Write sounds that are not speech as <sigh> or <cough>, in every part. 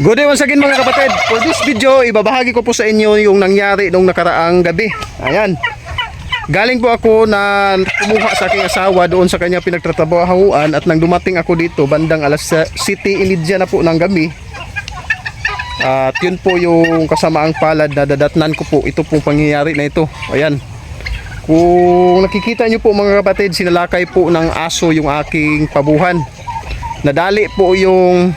Good day once again mga kapatid. For this video, ibabahagi ko po sa inyo yung nangyari nung nakaraang gabi. Ayan. Galing po ako na kumuha sa aking asawa doon sa kanya pinagtatrabahuan at nang dumating ako dito bandang alas City Ilidya na po ng gabi. At yun po yung kasamaang palad na dadatnan ko po. Ito pong pangyayari na ito. Ayan. Kung nakikita nyo po mga kapatid, sinalakay po ng aso yung aking pabuhan. Nadali po yung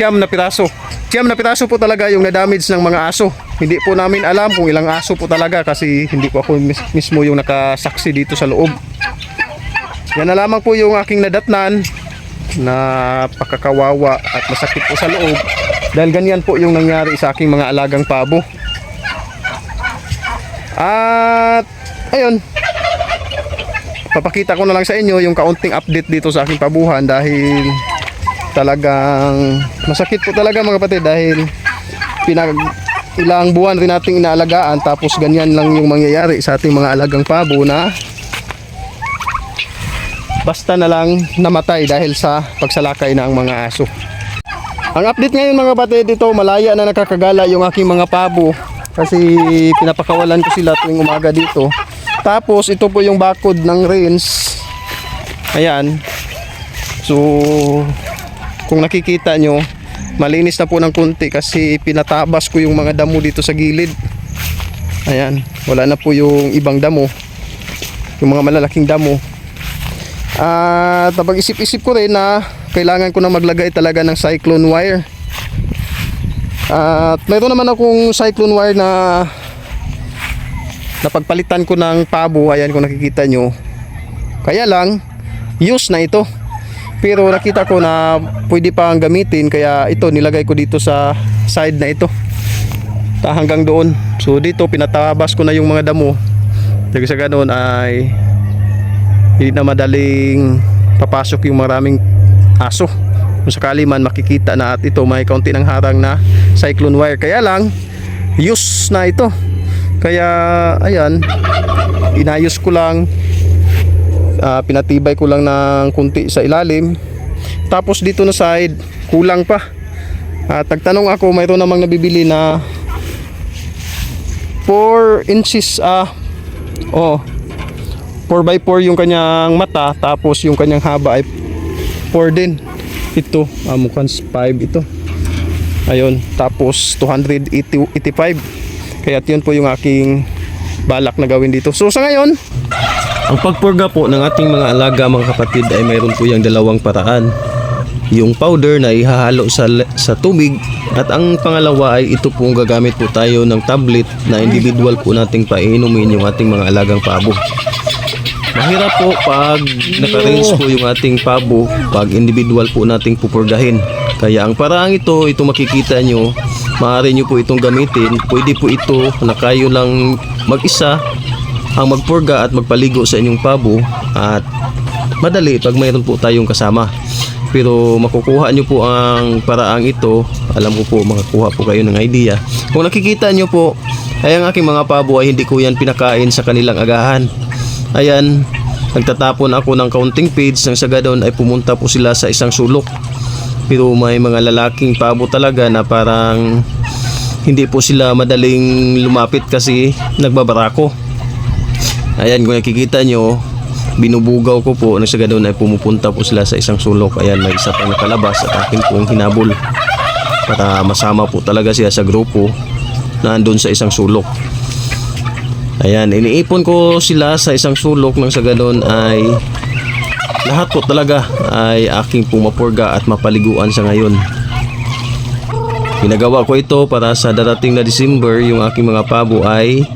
siyam na piraso. Siyam na piraso po talaga yung na-damage ng mga aso. Hindi po namin alam kung ilang aso po talaga kasi hindi po ako mis- mismo yung nakasaksi dito sa loob. Yan na lamang po yung aking nadatnan na pakakawawa at masakit po sa loob dahil ganyan po yung nangyari sa aking mga alagang pabo. At ayun, papakita ko na lang sa inyo yung kaunting update dito sa aking pabuhan dahil talagang masakit po talaga mga kapatid dahil pinag ilang buwan rin nating inaalagaan tapos ganyan lang yung mangyayari sa ating mga alagang pabo na basta na lang namatay dahil sa pagsalakay ng mga aso. Ang update ngayon mga kapatid ito malaya na nakakagala yung aking mga pabo kasi pinapakawalan ko sila tuwing umaga dito. Tapos ito po yung bakod ng rinse. Ayan. So kung nakikita nyo malinis na po ng kunti kasi pinatabas ko yung mga damo dito sa gilid. Ayan wala na po yung ibang damo. Yung mga malalaking damo. At napag-isip-isip ko rin na kailangan ko na maglagay talaga ng cyclone wire. At mayroon naman akong cyclone wire na napagpalitan ko ng pabo. Ayan kung nakikita nyo. Kaya lang use na ito pero nakita ko na pwede pang gamitin kaya ito nilagay ko dito sa side na ito. Ta hanggang doon. So dito pinatabas ko na yung mga damo. Dahil sa ganoon ay hindi na madaling papasok yung maraming aso. Kung sakali man makikita na at ito may kaunti ng harang na cyclone wire. Kaya lang use na ito. Kaya ayan inayos ko lang Ah, pinatibay ko lang ng kunti sa ilalim. Tapos dito na side kulang pa. At nagtanong ako mayroon namang nabibili na 4 inches ah oh 4 by 4 yung kanyang mata tapos yung kanyang haba ay 4 din. Ito ah, mukhang 5 ito. Ayun tapos 285 kaya yun po yung aking balak na gawin dito. So sa ngayon Ang pagpurga po ng ating mga alaga mga kapatid ay mayroon po yung dalawang paraan. Yung powder na ihahalo sa, sa tubig at ang pangalawa ay ito po gagamit po tayo ng tablet na individual po nating painumin yung ating mga alagang pabo. Mahirap po pag naka-range po yung ating pabo pag individual po nating pupurgahin. Kaya ang paraang ito, ito makikita nyo, maaari nyo po itong gamitin. Pwede po ito na kayo lang mag-isa ang magpurga at magpaligo sa inyong pabo at madali pag mayroon po tayong kasama. Pero makukuha nyo po ang paraang ito, alam ko po makakuha po kayo ng idea. Kung nakikita nyo po, ay ang aking mga pabo ay hindi ko yan pinakain sa kanilang agahan. Ayan, nagtatapon ako ng counting page nang sa gadon ay pumunta po sila sa isang sulok. Pero may mga lalaking pabo talaga na parang hindi po sila madaling lumapit kasi nagbabarako. Ayan, kung nakikita nyo, binubugaw ko po na sa ganun ay pumupunta po sila sa isang sulok. Ayan, may isa pang nakalabas at akin pong hinabol para masama po talaga siya sa grupo na andun sa isang sulok. Ayan, iniipon ko sila sa isang sulok nang sa ay lahat po talaga ay aking pumapurga at mapaliguan sa ngayon. Ginagawa ko ito para sa darating na December yung aking mga pabo ay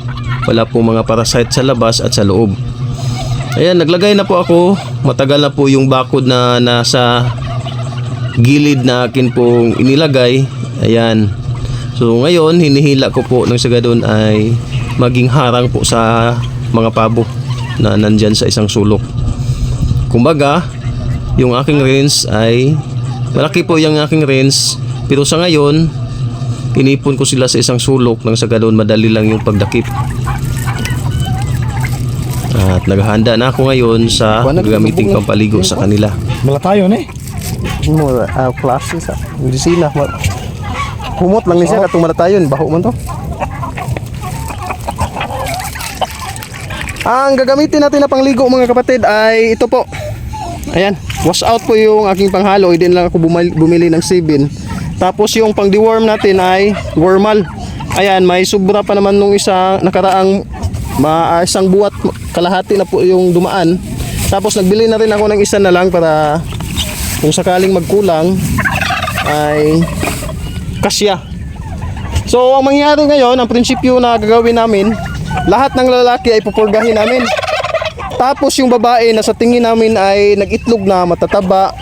wala po mga parasite sa labas at sa loob. Ayan, naglagay na po ako. Matagal na po yung bakod na nasa gilid na akin pong inilagay. Ayan. So ngayon, hinihila ko po ng sagadon ay maging harang po sa mga pabo na nandyan sa isang sulok. Kumbaga, yung aking rinse ay malaki po yung aking rinse pero sa ngayon, inipon ko sila sa isang sulok nang sa ganun madali lang yung pagdakip. Naghahanda na ako ngayon sa gagamiting pampaligo sa kanila. Mala tayo ni. mo uh, klase sa medisina mo Humot lang ni siya katong malatayon, baho man to. Ang gagamitin natin na pangligo mga kapatid ay ito po. Ayan, wash out po yung aking panghalo. Hindi lang ako bumili, bumili ng sibin. Tapos yung pang deworm natin ay wormal. Ayan, may sobra pa naman nung isa nakaraang ma, isang buwat kalahati na po yung dumaan. Tapos nagbili na rin ako ng isa na lang para kung sakaling magkulang ay kasya. So ang mangyayari ngayon, ang prinsipyo na gagawin namin, lahat ng lalaki ay pupurgahin namin. Tapos yung babae na sa tingin namin ay nag-itlog na matataba,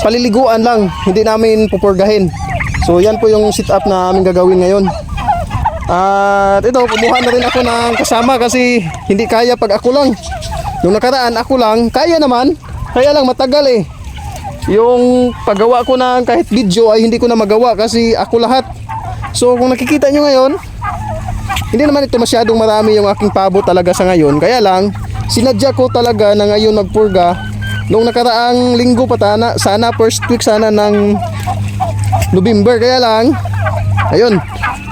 paliliguan lang, hindi namin pupurgahin. So yan po yung sit up na aming gagawin ngayon. At ito, kumuha na rin ako ng kasama kasi hindi kaya pag ako lang. Yung nakaraan ako lang, kaya naman, kaya lang matagal eh. Yung paggawa ko ng kahit video ay hindi ko na magawa kasi ako lahat. So kung nakikita nyo ngayon, hindi naman ito masyadong marami yung aking pabo talaga sa ngayon. Kaya lang, sinadya ko talaga na ngayon magpurga. Nung nakaraang linggo pa tana, sana first week sana ng November. Kaya lang, ayun,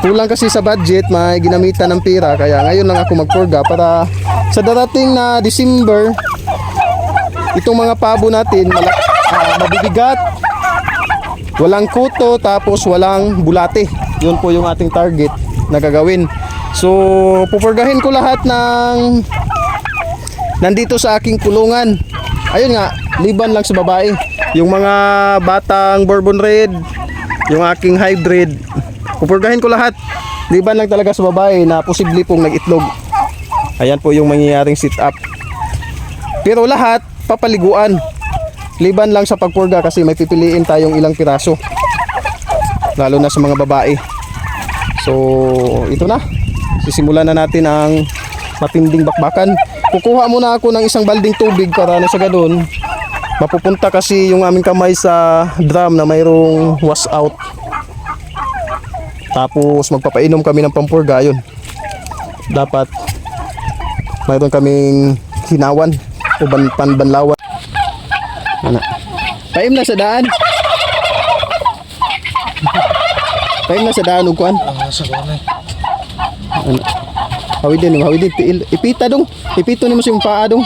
kulang kasi sa budget, may ginamitan ng pira. Kaya ngayon lang ako magpurga para sa darating na December, itong mga pabo natin, malak- ah, mabibigat, walang kuto, tapos walang bulate. Yun po yung ating target na gagawin. So, pupurgahin ko lahat ng nandito sa aking kulungan. Ayun nga, liban lang sa babae. Yung mga batang Bourbon Red, yung aking hybrid, pupurgahin ko lahat. Liban lang talaga sa babae na posible pong nag-itlog. Ayan po yung mangyayaring sit up. Pero lahat, papaliguan. Liban lang sa pagpurga kasi may pipiliin tayong ilang piraso. Lalo na sa mga babae. So, ito na. Sisimulan na natin ang matinding bakbakan. Kukuha muna ako ng isang balding tubig para na sa ganun. Mapupunta kasi yung aming kamay sa drum na mayroong wash out. Tapos magpapainom kami ng pampurga yun. Dapat mayroon kaming hinawan o ban panbanlawan. Ano? Paim na sa daan. <laughs> Paim na sa daan ug kuan. Ano? Hawidin, hawidin, Pi- ipita dong. Ipito nimo sa imong paa dong.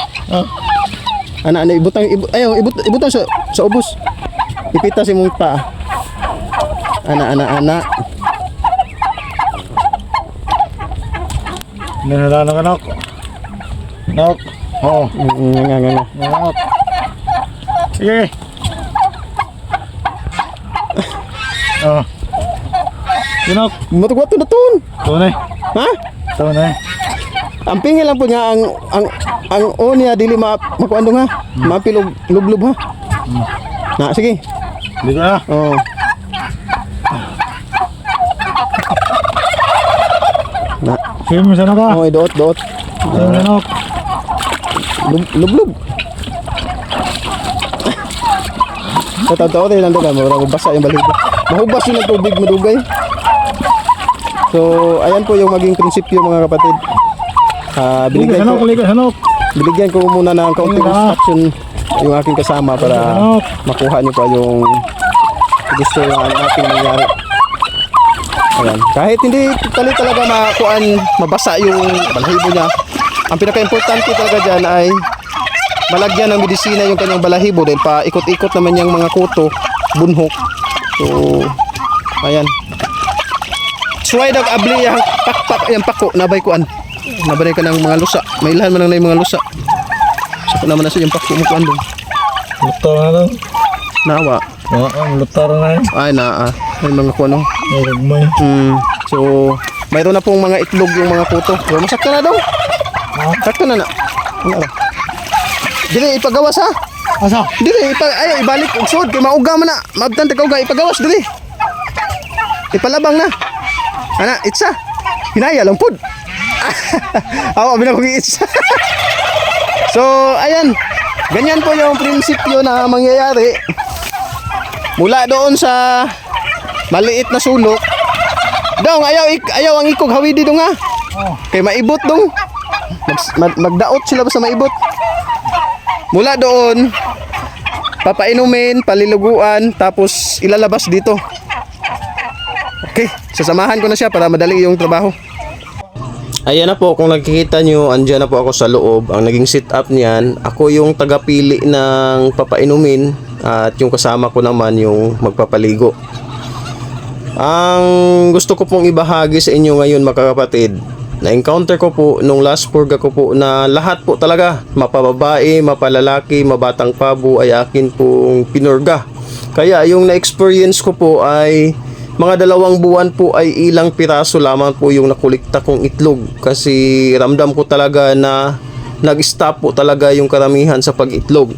Ana ana ibutang ibu, ayo ibut ibutang sa sa ubos. Ipita sa imong paa. Ana ana ana. Nanala ka nok. Nok. Oo. Nga nga nga. Nok. Sige. Oh. Sinok. Matugwa to na ton. Tunay. Ha? Tunay. Ang pingil lang po niya ang ang ang o niya dili ma makuando nga. Mapilog lublub ha. Na sige. Dito na. Oh. Sige mo sana ka. Oh, doot doot. Sige mo nok. Lub lublub. Tataw-taw rin nandun ka, mura mabasa yung balibo. Mahubas yung tubig madugay. So, ayan po yung maging prinsipyo mga kapatid. Liga binigyan sa ko, sa binigyan ko muna ng kaunting instruction yung aking kasama para makuha niyo pa yung gusto na natin mangyari. Ayan. Kahit hindi tali talaga makuan, mabasa yung balahibo niya. Ang pinaka-importante talaga dyan ay malagyan ng medisina yung kanyang balahibo dahil pa ikot-ikot naman yung mga kuto, bunhok. So, ayan. Suway dag abli yung pakpak yung pako nabay kuan. Nabay ka ng mga lusa. May ilahan man lang na yung mga lusa. Sako naman na sa yung pako mo kuan doon. Lutar na lang. Nawa. Oo, lutar na. Ay na ah. May mga kuan oh. May gagmay. Hmm. So, mayroon na pong mga itlog yung mga kuto. So, masakto na daw. Sakto na na. Ano ba? Dili ipagawas ha. Asa? Dili ipa ayo ibalik og sud kay mauga man na. Mabtan ta kauga ipagawas dili. Ipalabang na. Ana, itsa. Hinaya lang pud. Ako <laughs> abi na kong itsa. <laughs> so, ayan. Ganyan po yung prinsipyo na mangyayari. Mula doon sa maliit na sulok. Dong, ayaw, ik- ayaw ang ikog hawidi dong ha. Oh. Kay maibot dong. Mag, mag- magdaot sila sa maibot? Mula doon, papainumin, paliluguan, tapos ilalabas dito. Okay, sasamahan ko na siya para madali yung trabaho. Ayan na po, kung nakikita nyo, andyan na po ako sa loob. Ang naging setup niyan, ako yung tagapili ng papainumin at yung kasama ko naman yung magpapaligo. Ang gusto ko pong ibahagi sa inyo ngayon mga kapatid, na-encounter ko po nung last purga ko po na lahat po talaga, mapababae, mapalalaki, mabatang pabo ay akin pong pinurga. Kaya yung na-experience ko po ay mga dalawang buwan po ay ilang piraso lamang po yung nakulikta kong itlog kasi ramdam ko talaga na nag-stop po talaga yung karamihan sa pag-itlog.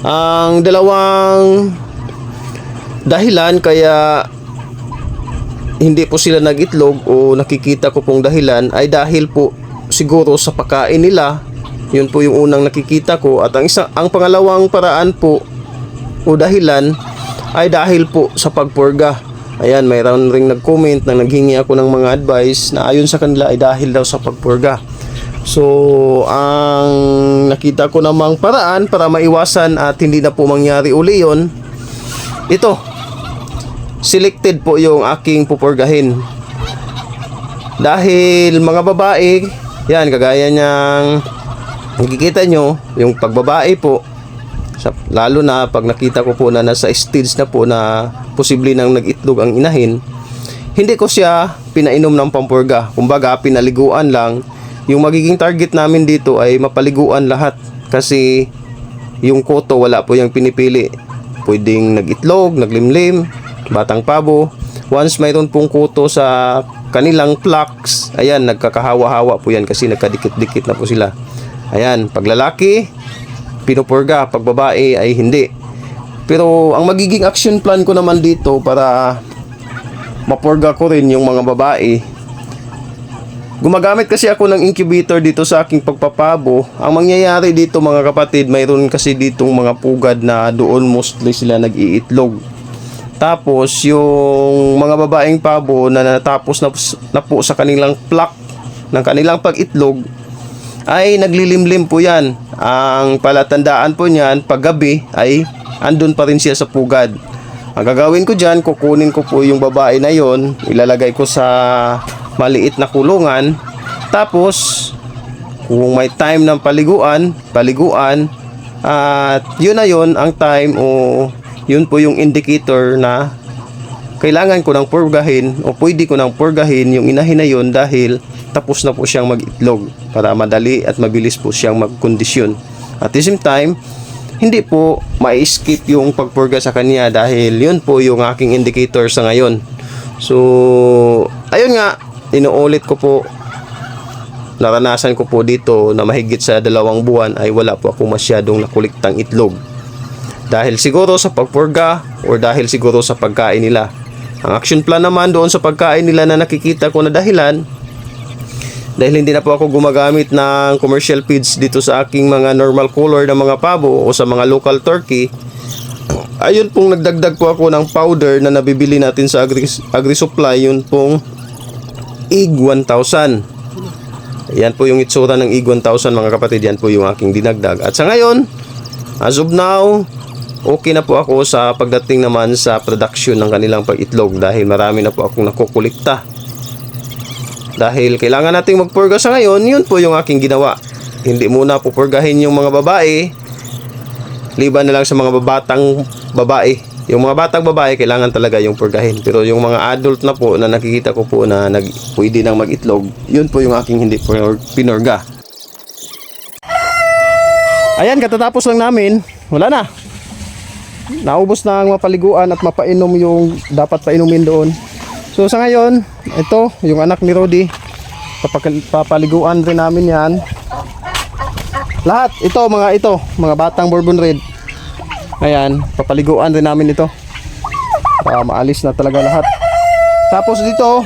Ang dalawang dahilan kaya hindi po sila nag-itlog o nakikita ko pong dahilan ay dahil po siguro sa pagkain nila. Yun po yung unang nakikita ko at ang isa ang pangalawang paraan po o dahilan ay dahil po sa pagpurga. Ayan, mayroon ring nag-comment na naghingi ako ng mga advice na ayon sa kanila ay dahil daw sa pagpurga. So, ang nakita ko namang paraan para maiwasan at hindi na po mangyari uli yun, ito, selected po yung aking pupurgahin. Dahil mga babae, yan, kagaya niyang nakikita nyo, yung pagbabae po, sa, lalo na pag nakita ko po na nasa stage na po na posible nang nag-itlog ang inahin, hindi ko siya pinainom ng pampurga. Kumbaga, pinaliguan lang. Yung magiging target namin dito ay mapaliguan lahat. Kasi yung koto wala po yung pinipili. Pwedeng nag-itlog, naglimlim, batang pabo. Once mayroon pong kuto sa kanilang plaques, ayan, nagkakahawa-hawa po yan kasi nagkadikit-dikit na po sila. Ayan, pag lalaki, pinupurga, pag babae ay hindi. Pero ang magiging action plan ko naman dito para mapurga ko rin yung mga babae. Gumagamit kasi ako ng incubator dito sa aking pagpapabo. Ang mangyayari dito mga kapatid, mayroon kasi ditong mga pugad na doon mostly sila nag-iitlog. Tapos yung mga babaeng pabo na natapos na, na po sa kanilang plak ng kanilang pag-itlog ay naglilimlim po yan. Ang palatandaan po niyan paggabi ay andun pa rin siya sa pugad. Ang gagawin ko dyan, kukunin ko po yung babae na yon, ilalagay ko sa maliit na kulungan. Tapos, kung may time ng paliguan, paliguan, at yun na yun ang time o yun po yung indicator na kailangan ko ng purgahin o pwede ko ng purgahin yung inahin na yun dahil tapos na po siyang mag-itlog para madali at mabilis po siyang magkondisyon. At the same time, hindi po ma-skip yung pagpurga sa kanya dahil yun po yung aking indicator sa ngayon. So, ayun nga, inuulit ko po naranasan ko po dito na mahigit sa dalawang buwan ay wala po ako masyadong nakuliktang itlog. Dahil siguro sa pagpurga or dahil siguro sa pagkain nila. Ang action plan naman doon sa pagkain nila na nakikita ko na dahilan dahil hindi na po ako gumagamit ng commercial feeds dito sa aking mga normal color ng mga pabo o sa mga local turkey ayun pong nagdagdag po ako ng powder na nabibili natin sa agri, agri supply yun pong IG 1000 yan po yung itsura ng IG 1000 mga kapatid. Yan po yung aking dinagdag. At sa ngayon as of now okay na po ako sa pagdating naman sa production ng kanilang pag-itlog dahil marami na po akong nakukulikta dahil kailangan nating magpurga sa ngayon, yun po yung aking ginawa. Hindi muna pupurgahin yung mga babae, liban na lang sa mga babatang babae. Yung mga batang babae, kailangan talaga yung purgahin. Pero yung mga adult na po, na nakikita ko po na nag, pwede nang mag-itlog, yun po yung aking hindi pinurga. Ayan, katatapos lang namin. Wala na. Naubos na ang mapaliguan at mapainom yung dapat painumin doon. So sa ngayon, ito, yung anak ni Rodi. Papaliguan rin namin yan. Lahat, ito, mga ito, mga batang Bourbon Red. Ayan, papaliguan rin namin ito. Para maalis na talaga lahat. Tapos dito,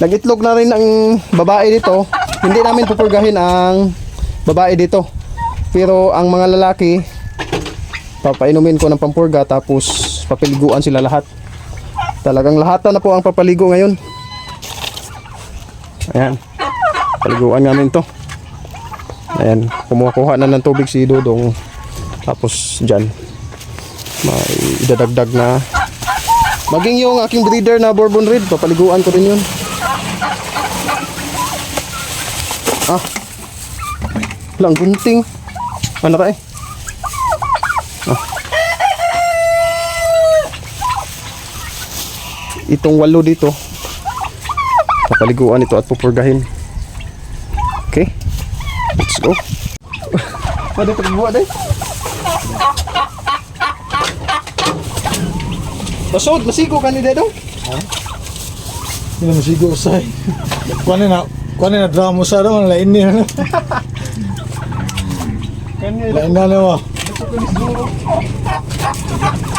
nag-itlog na rin ang babae dito. Hindi namin pupurgahin ang babae dito. Pero ang mga lalaki, papainumin ko ng pampurga tapos papaliguan sila lahat. Talagang lahat na po ang papaligo ngayon. Ayan. Paliguan namin to. Ayan. Kumuha-kuha na ng tubig si Dodong. Tapos dyan. May idadagdag na Maging yung aking breeder na Bourbon Red, papaliguan ko rin yun. Ah. Lang gunting. Ano tayo? Ah. Itong walo dito. Papaliguan ito at pupurgahin. Okay. Let's go. Pwede pagbuha dahil. Basod, masigo ka ni Dedong. Hindi na masigo usay. Kuan na, kuan na drama sa naman lain ni. Lain na naman. Pa ka ni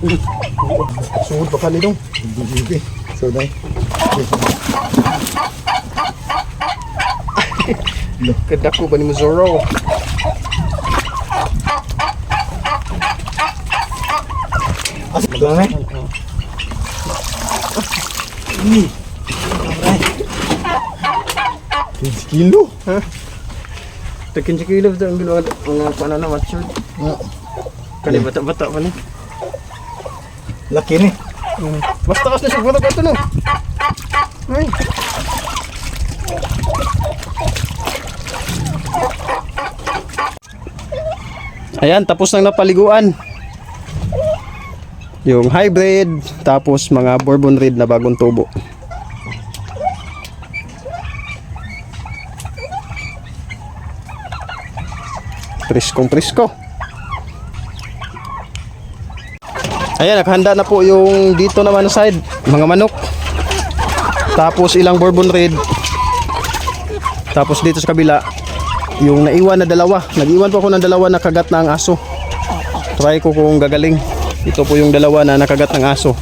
Dong. So dai. Kadako ba ni Mozoro? Lang eh. Ni. Kilo. Takin si Kilov ang ginawa mga panana matured. Ah, Kani bata-bata pa ni. Laki ni. Mas taas na siguro ka ito no. Ay. Ayan, tapos nang napaliguan. Yung hybrid, tapos mga bourbon red na bagong tubo. Priskong prisko. Ayan, naghanda na po yung dito naman na side, mga manok. Tapos ilang bourbon red. Tapos dito sa kabila, yung naiwan na dalawa. Nag-iwan po ako ng dalawa na kagat na ang aso. Try ko kung gagaling. Ito po yung dalawa na nakagat ng aso.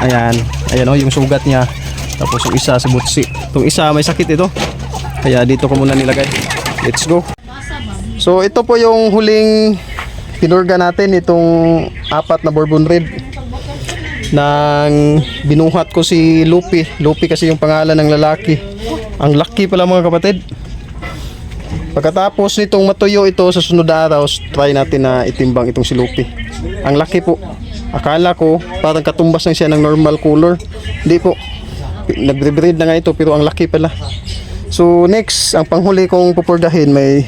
Ayan, ayan oh, yung sugat niya. Tapos yung isa sa butsi. Itong isa may sakit ito. Kaya dito ko muna nilagay. Let's go. So ito po yung huling pinurga natin itong apat na bourbon red nang binuhat ko si Lupi. Lupi kasi yung pangalan ng lalaki. Ang lucky pala mga kapatid. Pagkatapos nitong matuyo ito sa sunod araw, try natin na itimbang itong si Lupi. Ang laki po. Akala ko parang katumbas lang siya ng normal color. Hindi po. Nagbre-breed na nga ito pero ang laki pala. So next, ang panghuli kong pupurgahin may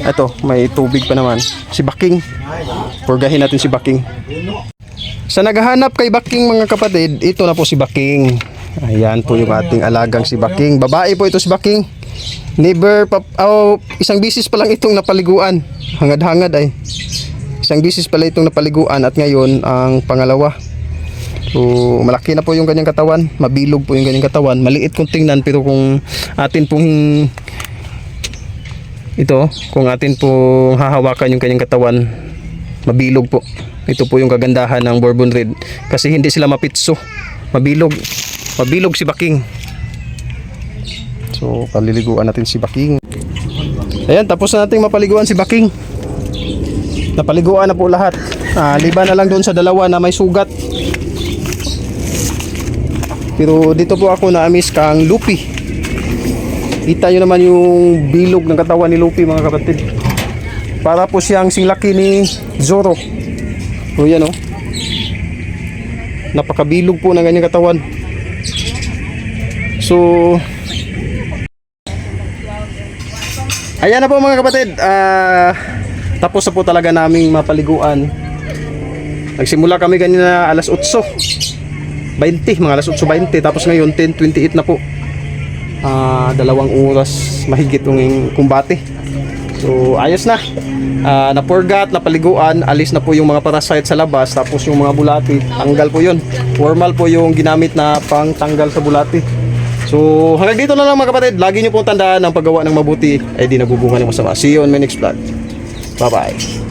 ito, may tubig pa naman. Si Baking. Purgahin natin si Baking. Sa naghahanap kay Baking mga kapatid, ito na po si Baking. Ayan po yung ating alagang si Baking. Babae po ito si Baking. Never pa, oh, isang bisis pa lang itong napaliguan. Hangad-hangad ay. Isang bisis pala itong napaliguan at ngayon ang pangalawa. So, malaki na po yung kanyang katawan. Mabilog po yung kanyang katawan. Maliit kung tingnan pero kung atin pong ito, kung atin pong hahawakan yung kanyang katawan, mabilog po. Ito po yung kagandahan ng Bourbon Red. Kasi hindi sila mapitso. Mabilog. Mabilog si Baking. So, paliliguan natin si Baking. Ayan, tapos na natin mapaliguan si Baking. Napaliguan na po lahat. Ah, liban na lang doon sa dalawa na may sugat. Pero dito po ako na-miss kang Lupi. Kita nyo naman yung bilog ng katawan ni Lupi mga kapatid. Para po siyang singlaki ni Zoro. O yan o. Napakabilog po ng kanyang katawan. So, ayan na po mga kapatid. Ah, tapos na po talaga naming mapaliguan. Nagsimula kami kanina alas 8. 20, mga alas 8.20. Tapos ngayon 10.28 na po ah dalawang oras mahigit yung kumbate. So ayos na. Ah, napurgat, napaliguan, alis na po yung mga parasite sa labas tapos yung mga bulati, tanggal po yun. Formal po yung ginamit na pangtanggal sa bulati. So hanggang dito na lang mga kapatid. Lagi nyo pong tandaan ang paggawa ng mabuti ay di nabubunga ng masama. See you on my next vlog. Bye bye.